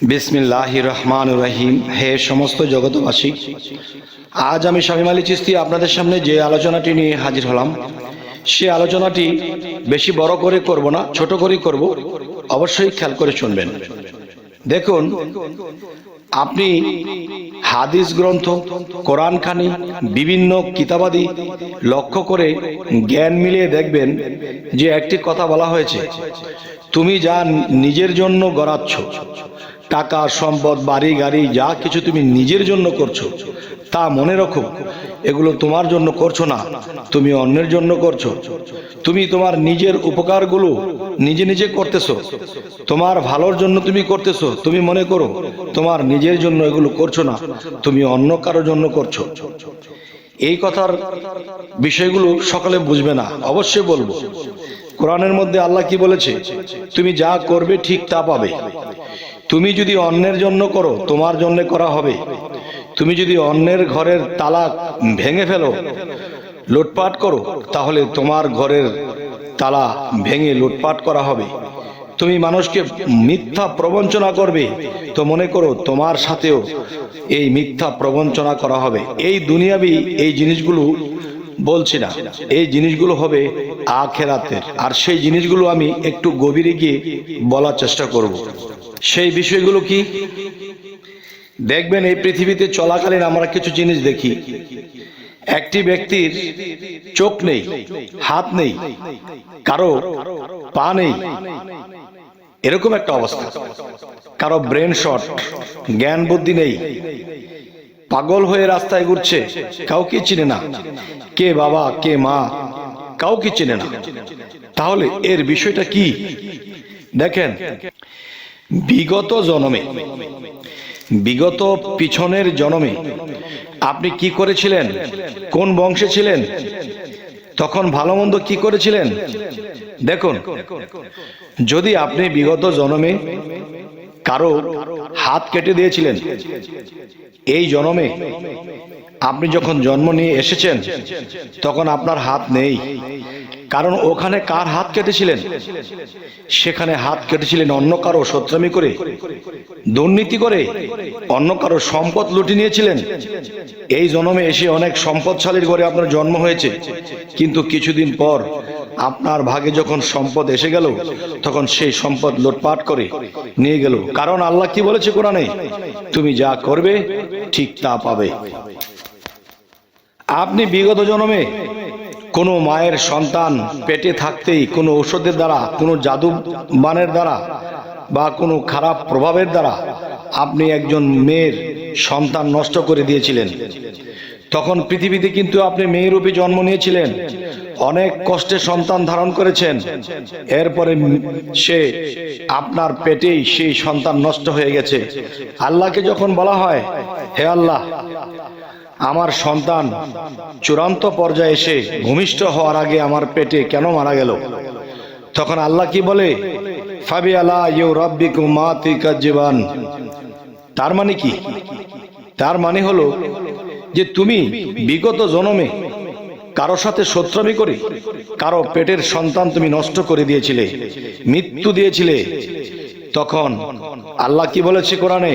বিসমিল্লাহ রহমান রহিম হে সমস্ত জগতবাসী আজ আমি শামিম আলী চিস্তি আপনাদের সামনে যে আলোচনাটি নিয়ে হাজির হলাম, সে আলোচনাটি বেশি বড় করে করব না, ছোট করেই করব। অবশ্যই খেয়াল করে শুনবেন। দেখুন, আপনি হাদিস গ্রন্থ, কোরআন খানি, বিভিন্ন কিতাবাদি লক্ষ্য করে জ্ঞান মিলিয়ে দেখবেন যে একটি কথা বলা হয়েছে, তুমি যা নিজের জন্য গড়াচ্ছ টাকা, সম্পদ, বাড়ি, গাড়ি, যা কিছু তুমি নিজের জন্য করছ, তা মনে রাখো, এগুলো তোমার জন্য করছ না, তুমি অন্যের জন্য করছ। তুমি তোমার নিজের উপকারগুলো নিজে নিজে করতেছো, তোমার ভালোর জন্য তুমি করতেছো, তুমি মনে করো, তোমার নিজের জন্য এগুলো করছ না, তুমি অন্য কারোর জন্য করছ। এই কথার বিষয়গুলো সকালে বুঝবে না, অবশ্যই বলব। কোরআনের মধ্যে আল্লাহ কি বলেছে? তুমি যা করবে ঠিক তা পাবে। তুমি যদি অন্যের জন্য করো, তোমার জন্য করা হবে। তুমি যদি অন্যের ঘরের তালা ভেঙে ফেলো, লুটপাট করো, তাহলে তোমার ঘরের তালা ভেঙে লুটপাট করা হবে। তুমি মানুষকে মিথ্যা প্রবঞ্চনা করবে, তো মনে করো তোমার সাথেও এই মিথ্যা প্রবঞ্চনা করা হবে। এই দুনিয়াবি এই জিনিসগুলো বলছি না, এই জিনিসগুলো হবে আখেরাতের। আর সেই জিনিসগুলো আমি একটু গভীরে গিয়ে বলার চেষ্টা করব। সেই বিষয়গুলো কি? দেখবেন এই পৃথিবীতে চলাকালীন আমরা কিছু জিনিস দেখি। একটি ব্যক্তির চোখ নেই, হাত নেই, কারও পা নেই। এরকম একটা অবস্থা। কারও ব্রেন শট জ্ঞান বুদ্ধি নেই। পাগল হয়ে রাস্তায় ঘুরছে। কাউকে চিনে না। কে বাবা, কে মা, কাউকে চিনে না। তাহলে এর বিষয়টা কি? দেখেন, বিগত জনমে, বিগত পিছনের জনমে আপনি কি করেছিলেন? কোন বংশে ছিলেন? তখন ভালো মন্দ কি করেছিলেন? দেখুন, যদি আপনি বিগত জনমে কারও হাত কেটে দিয়েছিলেন। এই জন্মে আপনি যখন জন্ম নিয়ে এসেছেন, তখন আপনার হাত নেই। কারণ ওখানে কার হাত কেটেছিলেন? সেখানে হাত কেটেছিলেন অন্য কারও সত্রামি করে, দুর্নীতি করে, অন্য কারও সম্পদ লুটে নিয়েছিলেন। এই জন্মে এসে অনেক সম্পদশালীর ঘরে আপনার জন্ম হয়েছে। কিন্তু কিছুদিন পর আপনার ভাগে যখন সম্পদ এসে গেল, তখন সেই সম্পদ লুটপাট করে নিয়ে গেল। কারণ আল্লাহ কি বলেছে কোরআনে? তুমি যা করবে, ঠিক তা পাবে। আপনি বিগত জন্মে কোনো মায়ের সন্তান পেটে থাকতেই কোনো ঔষধের দ্বারা, কোনো জাদু বানের দ্বারা বা কোনো খারাপ প্রভাবের দ্বারা আপনি একজন মেয়ের সন্তান নষ্ট করে দিয়েছিলেন। তখন পৃথিবীতে কিন্তু আপনি মেয়ের রূপে জন্ম নিয়েছিলেন। অনেক কষ্টে সন্তান ধারণ করেছেন। এরপরে সে আপনার পেটেই সেই সন্তান নষ্ট হয়ে গেছে। আল্লাহকে যখন বলা হয়, হে আল্লাহ, আমার সন্তান চূড়ান্ত পর্যায়ে এসে ভূমিষ্ঠ হওয়ার আগে আমার পেটে কেন মারা গেল? তখন আল্লাহ কি বলে? ফাবি আলা ইউ রব্বিকু মাতিকা জীবান। তার মানে কি? তার মানে হলো যে তুমি বিগত জন্মে কারও সাথে শত্রামি করে, কারও পেটের সন্তান তুমি নষ্ট করে দিয়েছিলে, মৃত্যু দিয়েছিলে, তখন আল্লাহ কি বলেছে কোরআনে?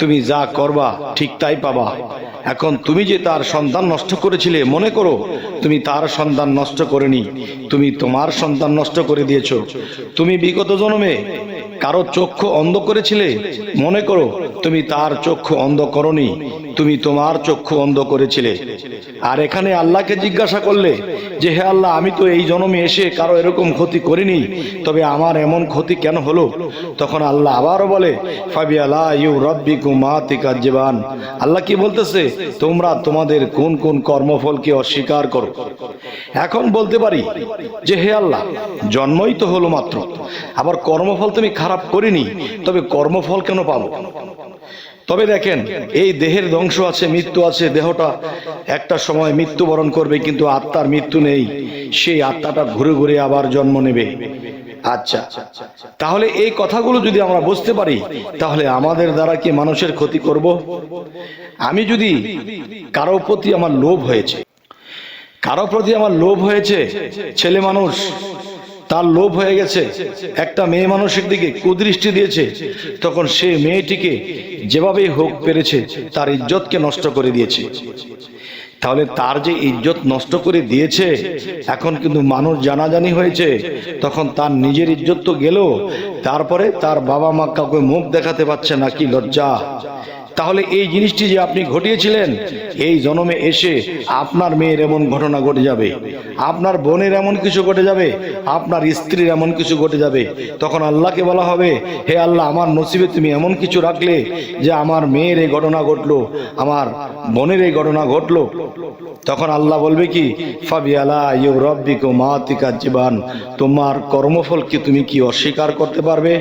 তুমি যা করবা ঠিক তাই পাবা। এখন তুমি যে তার সন্তান নষ্ট করেছিলে, মনে করো, তুমি তার সন্তান নষ্ট করেনি, তুমি তোমার সন্তান নষ্ট করে দিয়েছ। তুমি বিগত জন্মে কারও চক্ষু অন্ধ করেছিলে, মনে করো, তুমি তার চক্ষু অন্ধ করনি তুমি তোমার চক্ষু অন্ধ করেছিলে। আর এখানে আল্লাহকে জিজ্ঞাসা করলে যে, হে আল্লাহ, আমি তো এই জন্মে এসে কারও এরকম ক্ষতি করিনি, তবে আমার এমন ক্ষতি কেন হলো? তখন আল্লাহ আবারও বলে ফাবি আল্লাহ ইউ রব্বি কুমাতিকা জীবান। আল্লাহ কি বলতেছে? তোমরা তোমাদের কোন কোন কর্মফলকে অস্বীকার করো? এখন বলতে পারি যে, হে আল্লাহ, জন্মই তো হলো মাত্র, আবার কর্মফল তুমি খারাপ করিনি, তবে কর্মফল কেন পাবো? তবে দেখেন, এই দেহের ধ্বংস আছে, মৃত্যু আছে, দেহটা একটা সময় মৃত্যুবরণ করবে, কিন্তু আত্মার মৃত্যু নেই। সেই আত্মাটা ঘুরে ঘুরে আবার জন্ম নেবে। আচ্ছা তাহলে এই কথাগুলো যদি আমরা বুঝতে পারি, তাহলে আমাদের দ্বারা কি মানুষের ক্ষতি করব? আমি যদি কারও প্রতি আমার লোভ হয়েছে, কারও প্রতি আমার লোভ হয়েছে, ছেলে মানুষ তার লোভ হয়ে গেছে। একটা মেয়ে মানুষের দিকে কুদৃষ্টি দিয়েছে। তখন সে মেয়েটিকে যেভাবেই হোক পেরেছে, তার ইজ্জতকে নষ্ট করে দিয়েছে। তাহলে তার যে ইজ্জত নষ্ট করে দিয়েছে, এখন কিন্তু মানুষ জানাজানি হয়েছে। তখন তার নিজের ইজ্জত তো গেল। তারপরে তার বাবা মা কাউকে মুখ দেখাতে পারছে না, কি লজ্জা। তাহলে এই জিনিসটি যে আপনি ঘটিয়েছিলেন, এই জনমে এসে আপনার মেয়ের এমন ঘটনা ঘটে যাবে। আপনার বোনের এমন কিছু ঘটে যাবে, আপনার স্ত্রীর এমন কিছু ঘটে যাবে। তখন আল্লাহকে বলা হবে, হে আল্লাহ, আমার নসিবে তুমি এমন কিছু রাখলে যে আমার মেয়ের এই ঘটনা ঘটলো, আমার বোনের এই ঘটনা ঘটলো। তখন আল্লাহ বলবে কি, ফাবিয়ালা ইউ রব্বিকো মাতিকা জীবান, তোমার কর্মফল কি তুমি কি অস্বীকার করতে পারবে?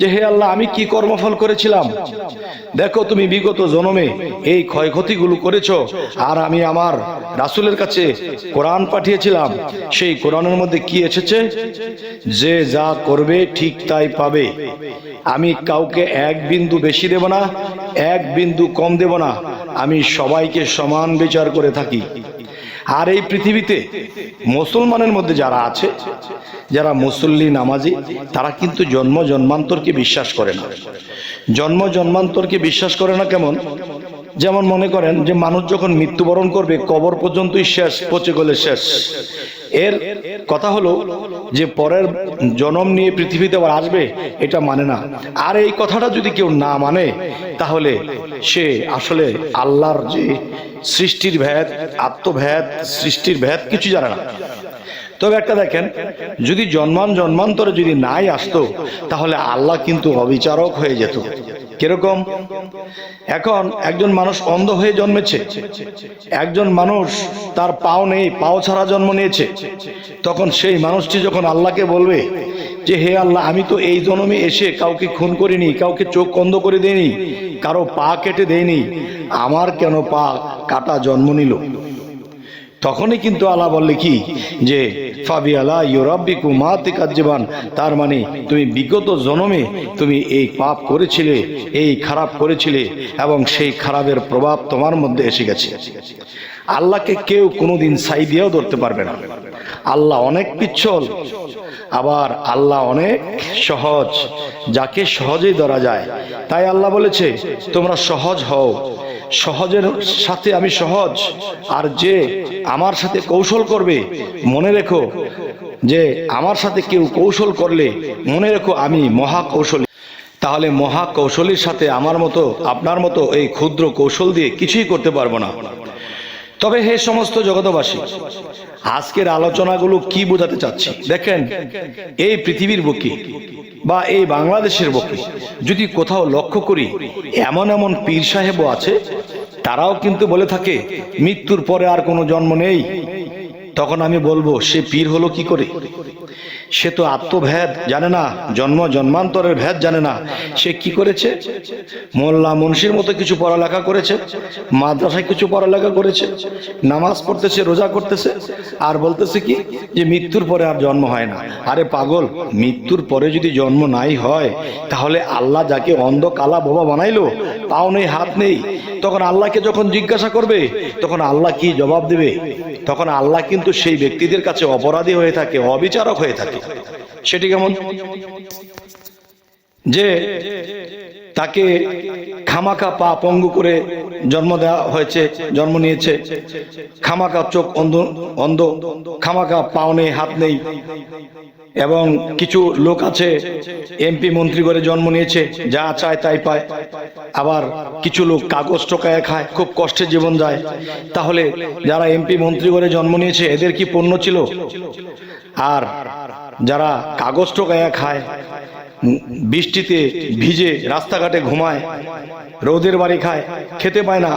যে, হে আল্লাহ, আমি কি কর্মফল করেছিলাম? দেখো তুমি বিগত জনমে এই ক্ষয়ক্ষতিগুলো করেছ, আর আমি আমার রাসুলের কাছে কোরআন পাঠিয়েছিলাম। সেই কোরআনের মধ্যে কি এসেছে? যে যা করবে ঠিক তাই পাবে। আমি কাউকে এক বিন্দু বেশি দেব না, এক বিন্দু কম দেব না। আমি সবাইকে সমান বিচার করে থাকি। আর এই পৃথিবীতে মুসলমানের মধ্যে যারা আছে, যারা মুসল্লি, নামাজি, তারা কিন্তু জন্ম জন্মান্তরকে বিশ্বাস করে না। জন্ম জন্মান্তরকে বিশ্বাস করে না কেমন? যেমন মনে করেন যে মানুষ যখন মৃত্যুবরণ করবে, কবর পর্যন্তই শেষ, পচে গেলে শেষ। এর কথা হলো যে পরের জনম নিয়ে পৃথিবীতে আবার আসবে, এটা মানে না। আর এই কথাটা যদি কেউ না মানে তাহলে সে আসলে আল্লাহর যে সৃষ্টির ভেদ, আত্মভেদ, সৃষ্টির ভেদ কিছু জানে না। তবে একটা দেখেন, যদি জন্মান জন্মান্তরে যদি নাই আসতো, তাহলে আল্লাহ কিন্তু অবিচারক হয়ে যেত। কীরকম? এখন একজন মানুষ অন্ধ হয়ে জন্মেছে, একজন মানুষ তার পাও নেই, পাও ছাড়া জন্ম নিয়েছে, তখন সেই মানুষটি যখন আল্লাহকে বলবে যে, হে আল্লাহ, আমি তো এই জন্মে এসে কাউকে খুন করিনি, কাউকে চোখ বন্ধ করে দেয়নি কারও পা কেটে দেয়নি আমার কেন পা কাটা জন্ম নিল? তখনই কিন্তু আল্লাহ বললে কি? যে ফাবি আলা ইউরাব্বিকু জীবান তার মানে তুমি বিগত জনমে তুমি এই পাপ করেছিলে, এই খারাপ করেছিলে এবং সেই খারাপের প্রভাব তোমার মধ্যে এসে গেছে। আল্লাহকে কেউ কোনোদিন সাই দিয়েও ধরতে পারবে না। আল্লাহ অনেক পিচ্ছল, আবার আল্লাহ অনেক সহজ, যাকে সহজেই ধরা যায়। তাই আল্লাহ বলেছে, তোমরা সহজ হও সহজের সাথে আমি সহজ। আর যে আমার সাথে কৌশল করবে, মনে রেখো যে আমার সাথে কেউ কৌশল করলে, মনে রেখো আমি মহা কৌশলী তাহলে মহা কৌশলীর সাথে আমার মতো, আপনার মতো এই ক্ষুদ্র কৌশল দিয়ে কিছুই করতে পারব না। তবে হে সমস্ত জগতবাসী আজকের আলোচনাগুলো কি বোঝাতে চাচ্ছি? দেখেন, এই পৃথিবীর বুকে বা এই বাংলাদেশের বুকে। যদি কোথাও লক্ষ্য করি, এমন এমন পীর সাহেবও আছে, তারাও কিন্তু বলে থাকে, মৃত্যুর পরে আর কোনো জন্ম নেই। তখন আমি বলব, সে পীর হলো কি করে? সে তো আত্মভেদ জানে না, জন্ম জন্মান্তরের ভেদ জানে না। সে কি করেছে? মোল্লা মুন্সির মতো কিছু পড়ালেখা করেছে, মাদ্রাসায় কিছু পড়ালেখা করেছে, নামাজ পড়তেছে, রোজা করতেছে, আর বলতেছে কি যে মৃত্যুর পরে আর জন্ম হয় না। আরে পাগল, মৃত্যুর পরে যদি জন্ম নাই হয়, তাহলে আল্লাহ যাকে অন্ধ কালা বোবা বানাইলো, তাও নেই, হাত নেই। তখন আল্লাহকে যখন জিজ্ঞাসা করবে, তখন আল্লাহ কি জবাব দেবে? তখন আল্লাহ কিন্তু সেই ব্যক্তিদের কাছে অপরাধী হয়ে থাকে, অবিচারক হয়ে থাকে। সেটি কেমন? যে তাকে খামাকা পা পঙ্গু করে জন্ম দেওয়া হয়েছে, জন্ম নিয়েছে। খামাকা চোখ অন্ধ অন্ধ খামাকা পাও নেই, হাত নেই। এবং কিছু লোক আছে এমপি মন্ত্রী করে জন্ম নিয়েছে, যা চায় তাই পায়। আবার কিছু লোক কাগজ টোকায় খায়, খুব কষ্টে জীবন যায় তাহলে যারা এমপি মন্ত্রী করে জন্ম নিয়েছে, এদের কি পণ্য ছিল? আর যারা কাগজ টোকায় খায়, বৃষ্টিতে ভিজে রাস্তাঘাটে ঘুমায়, রোদের বাড়ি খায়, খেতে পায় না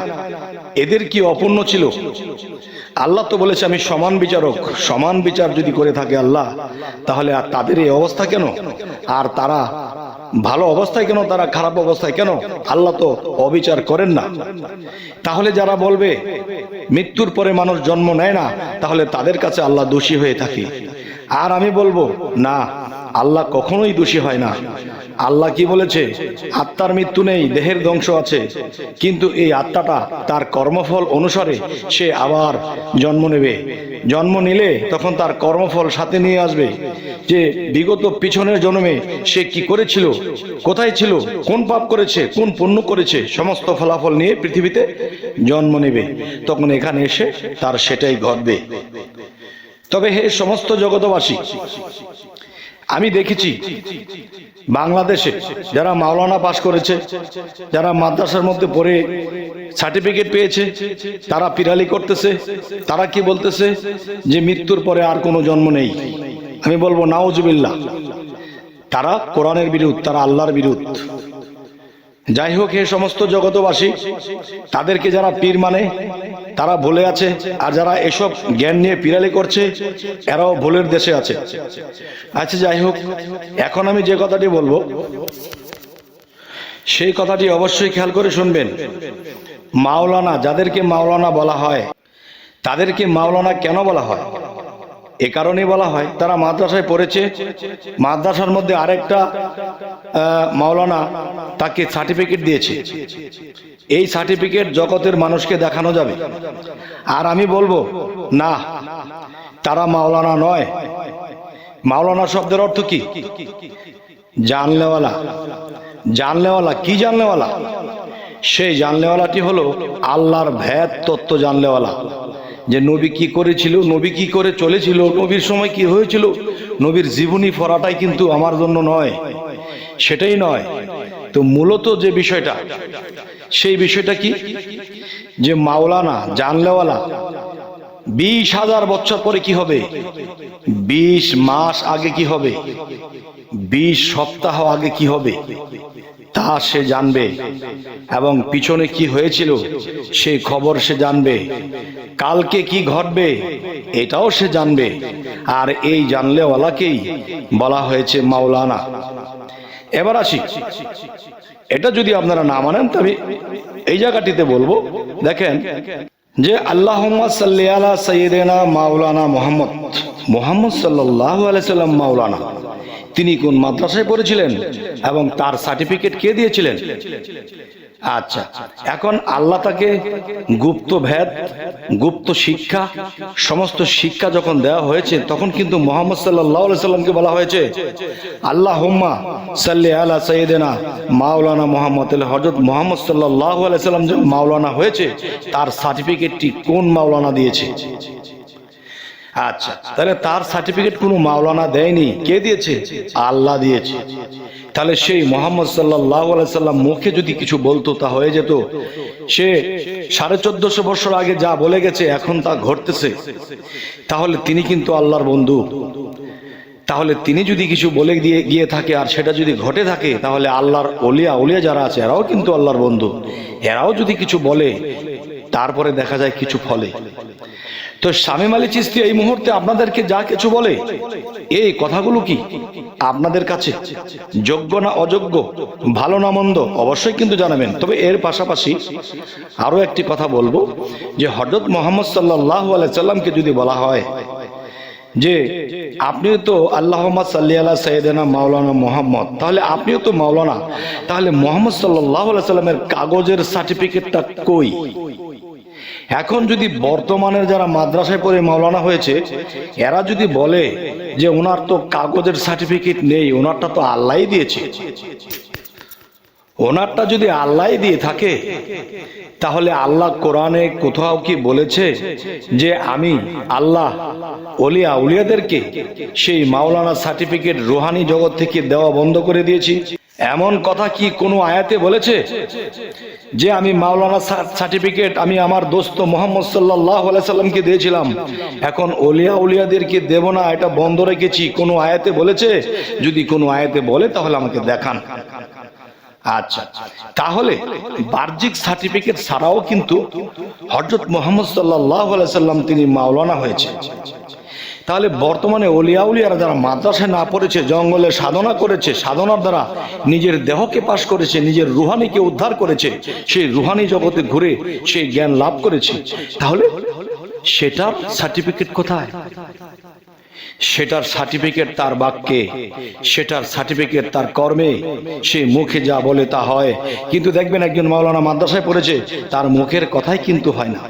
এদের কি অপূর্ণ ছিল? আল্লাহ তো বলেছে, আমি সমান বিচারক। সমান বিচার যদি করে থাকে আল্লাহ, তাহলে আর তাদের এই অবস্থা কেন? আর তারা ভালো অবস্থায় কেন? তারা খারাপ অবস্থায় কেন? আল্লাহ তো অবিচার করেন না। তাহলে যারা বলবে, মৃত্যুর পরে মানুষ জন্ম নেয় না, তাহলে তাদের কাছে আল্লাহ দোষী হয়ে থাকে। আর আমি বলব, না, আল্লাহ কখনোই দোষী হয় না। আল্লাহ কি বলেছে? আত্মার মৃত্যু নেই, দেহের ধ্বংস আছে। কিন্তু এই আত্মাটা তার কর্মফল অনুসারে সে আবার জন্ম নেবে। জন্ম নিলে তখন তার কর্মফল সাথে নিয়ে আসবে। যে বিগত পিছনের জন্মে সে কি করেছিল, কোথায় ছিল, কোন পাপ করেছে, কোন পুণ্য করেছে, সমস্ত ফলাফল নিয়ে পৃথিবীতে জন্ম নেবে। তখন এখানে এসে তার সেটাই ঘটবে। তবে হে সমস্ত জগতবাসী আমি দেখেছি বাংলাদেশে যারা মাওলানা পাশ করেছে, যারা মাদ্রাসার মধ্যে পড়ে সার্টিফিকেট পেয়েছে, তারা পিরালি করতেছে, তারা কি বলতেছে? যে মৃত্যুর পরে আর কোনো জন্ম নেই। আমি বলব নাওজুবিল্লা তারা কোরআনের বিরুদ্ধ, তারা আল্লাহর বিরুদ্ধ। যাই হোক, হে সমস্ত জগতবাসী, তাদেরকে যারা পীর মানে তারা ভুলে আছে, আর যারা এসব জ্ঞান নিয়ে পিরালি করছে, এরাও ভুলের দেশে আছে। আচ্ছা যাই হোক, এখন আমি যে কথাটি বলব, সেই কথাটি অবশ্যই খেয়াল করে শুনবেন। মাওলানা, যাদেরকে মাওলানা বলা হয়, তাদেরকে মাওলানা কেন বলা হয়? এ কারণেই বলা হয়, তারা মাদ্রাসায় পড়েছে। মাদ্রাসার মধ্যে আরেকটা মাওলানা তাকে সার্টিফিকেট দিয়েছে। এই সার্টিফিকেট জগতের মানুষকে দেখানো যাবে। আর আমি বলব, না, তারা মাওলানা নয়। মাওলানা শব্দের অর্থ কি? জানলেওয়ালা। জানলেওয়ালা, কি জানলেওয়ালা? সেই জানলেওয়ালাটি হলো আল্লাহর ভেদ তত্ত্ব জানলেওয়ালা। যে নবী কি করেছিল, নবী কি করে চলেছিল, নবীর সময় কি হয়েছিল, নবীর জীবনী পড়াটাই কিন্তু আমার জন্য নয়, সেটাই নয়। তো মূলত যে বিষয়টা, সেই বিষয়টা কি? যে মাওলানা, জানলেওয়ালা, বিশ হাজার বছর পরে কি হবে? বিশ মাস আগে কি হবে? বিশ সপ্তাহ আগে কি হবে? তা সে জানবে। এবং পিছনে কি হয়েছিল, সেই খবর সে জানবে। কালকে কি ঘটবে, এটাও সে জানবে। আর এই জানলেওয়ালাকেই বলা হয়েছে মাওলানা। এবার আসি। এটা যদি আপনারা না মানেন, তবে এই জায়গাটিতে বলব, দেখেন যে আল্লাহ সাল্লি আলা সৈয়দেনা মাওলানা মোহাম্মদ মোহাম্মদ সাল্লাহ আলাইসাল্লাম মাওলানা। তিনি কোন মাদ্রাসায় পড়েছিলেন এবং তার সার্টিফিকেট কে দিয়েছিলেন? আচ্ছা এখন আল্লাহ তাকে গুপ্ত ভেদ, গুপ্ত শিক্ষা, সমস্ত শিক্ষা যখন দেওয়া হয়েছে, তখন কিন্তু মোহাম্মদ সাল্লাহ সাল্লামকে বলা হয়েছে আল্লাহ হুম্মা সাল্লি আলা সৈয়দেনা মাওলানা মোহাম্মদ হজরত মোহাম্মদ সাল্লাহ আলাইসাল্লাম যে মাওলানা হয়েছে, তার সার্টিফিকেটটি কোন মাওলানা দিয়েছে? আচ্ছা তাহলে তার সার্টিফিকেট কোনো মাওলানা দেয়নি? কে দিয়েছে? আল্লাহ দিয়েছে। তাহলে সেই মোহাম্মদ সাল্লাহ মুখে যদি কিছু বলতো, তা হয়ে যেত। সে সাড়ে চোদ্দশো বছর আগে যা বলে গেছে, এখন তা ঘটতেছে। তাহলে তিনি কিন্তু আল্লাহর বন্ধু। তাহলে তিনি যদি কিছু বলে দিয়ে, গিয়ে থাকে আর সেটা যদি ঘটে থাকে, তাহলে আল্লাহর অলিয়া অলিয়া যারা আছে, এরাও কিন্তু আল্লাহর বন্ধু। এরাও যদি কিছু বলে, তারপরে দেখা যায় কিছু ফলে। তো শামীম আলী চিস্তি এই মুহূর্তে আপনাদেরকে যা কিছু বলে, এই কথাগুলো কি আপনাদের কাছে? যোগ্য না অযোগ্য? ভালো না মন্দ? অবশ্যই কিন্তু জানাবেন। তবে এর পাশাপাশি আরও একটি কথা বলব, যে হজরত মোহাম্মদ সাল্লাহ সাল্লামকে যদি বলা হয় যে, আপনিও তো আল্লাহ সাল্লি আল্লাহ সৈয়দানা মাওলানা মোহাম্মদ, তাহলে আপনিও তো মাওলানা, তাহলে মোহাম্মদ সাল্লাহ সাল্লামের কাগজের সার্টিফিকেটটা কই? এখন যদি বর্তমানের যারা মাদ্রাসায় পড়ে মাওলানা হয়েছে, এরা যদি বলে যে ওনার তো কাগজের সার্টিফিকেট নেই ওনারটা তো আল্লাহ দিয়েছে। ওনারটা যদি আল্লাহ দিয়ে থাকে, তাহলে আল্লাহ কোরআনে কোথাও কি বলেছে যে আমি আল্লাহ, অলিয়া, উলিয়াদেরকে সেই মাওলানা সার্টিফিকেট রুহানি জগৎ থেকে দেওয়া বন্ধ করে দিয়েছি? এমন কথা কি কোনো আয়াতে বলেছে? যে আমি মাওলানা সার্টিফিকেট আমি আমার দোস্ত মোহাম্মদ সাল্লাহ সাল্লামকে দিয়েছিলাম। এখন অলিয়া উলিয়াদেরকে দেব না, এটা বন্ধ রেখেছি। কোনো আয়াতে বলেছে? যদি কোনো আয়াতে বলে, তাহলে আমাকে দেখান। আচ্ছা তাহলে বাহ্যিক সার্টিফিকেট ছাড়াও কিন্তু হজরত মোহাম্মদ সাল্লাহ সাল্লাম তিনি মাওলানা হয়েছে তাহলে বর্তমানে উলিয়ারা যারা মাদ্রাসায় না পড়েছে, জঙ্গলে সাধনা করেছে, সাধনার দ্বারা নিজের দেহকে পাশ করেছে, নিজের রুহানিকে উদ্ধার করেছে, সেই রুহানি জগতে ঘুরে সেই জ্ঞান লাভ করেছে, তাহলে সেটার সার্টিফিকেট কোথায়? সেটার সার্টিফিকেট তার বাক্যে, সেটার সার্টিফিকেট তার কর্মে, সে মুখে যা বলে তা হয়। কিন্তু দেখবেন একজন মাওলানা মাদ্রাসায় পড়েছে, তার মুখের কথাই কিন্তু হয় না।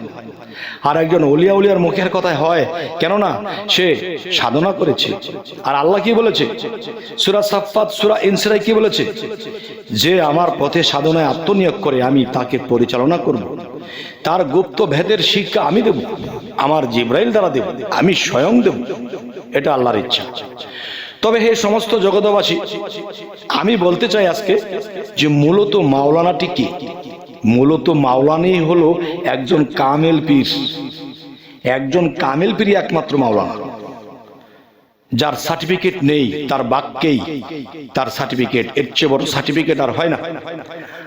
আর একজন অলিয়া উলিয়ার মুখের কথায় হয়, কেননা সে সাধনা করেছে। আর আল্লাহ কি বলেছে? সুরা সাফাত সুরা ইনসিরাই কি বলেছে? যে আমার পথে সাধনায় আত্মনিয়োগ করে আমি তাকে পরিচালনা করব। তার গুপ্ত ভেদের শিক্ষা আমি দেব, আমার জিব্রাইল দ্বারা দেব, আমি স্বয়ং দেব। এটা আল্লাহর ইচ্ছা। তবে হে সমস্ত জগতবাসী আমি বলতে চাই আজকে যে মূলত মাওলানাটি কি? মূলত মাওলানি হলো একজন কামেল পীর। একজন কামেল পীরই একমাত্র মাওলানা। যার সার্টিফিকেট নেই, তার বাক্যেই তার সার্টিফিকেট এর চেয়ে বড় সার্টিফিকেট আর হয় না।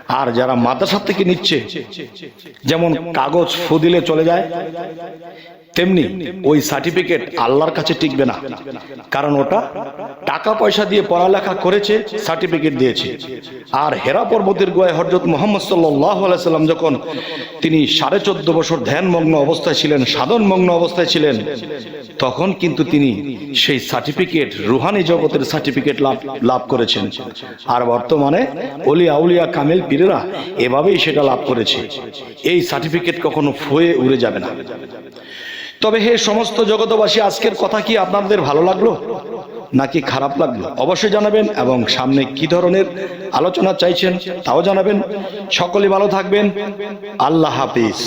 আর যারা মাদ্রাসা থেকে নিচ্ছে, যেমন কাগজ ফুদিলে চলে যায় তেমনি ওই সার্টিফিকেট আল্লাহর কাছে টিকবে না। কারণ ওটা টাকা পয়সা দিয়ে পড়ালেখা করেছে সার্টিফিকেট দিয়েছে। আর হেরা পর্বতের গোয়ায় হজরত মোহাম্মদ সাল্লাম যখন তিনি সাড়ে চোদ্দ বছর ধ্যানমগ্ন অবস্থায় ছিলেন, সাধনমগ্ন অবস্থায় ছিলেন, তখন কিন্তু তিনি সেই সার্টিফিকেট রুহানি জগতের সার্টিফিকেট লাভ লাভ করেছেন। আর বর্তমানে অলি আউলিয়া কামেল পীরেরা এভাবেই সেটা লাভ করেছে। এই সার্টিফিকেট কখনো ফুয়ে উড়ে যাবে না। তবে হে সমস্ত জগতবাসী আজকের কথা কি আপনাদের ভালো লাগল? নাকি খারাপ লাগল? অবশ্যই জানাবেন এবং সামনে কি ধরনের আলোচনা চাইছেন তাও জানাবেন। সকলে ভালো থাকবেন। আল্লাহ হাফিজ।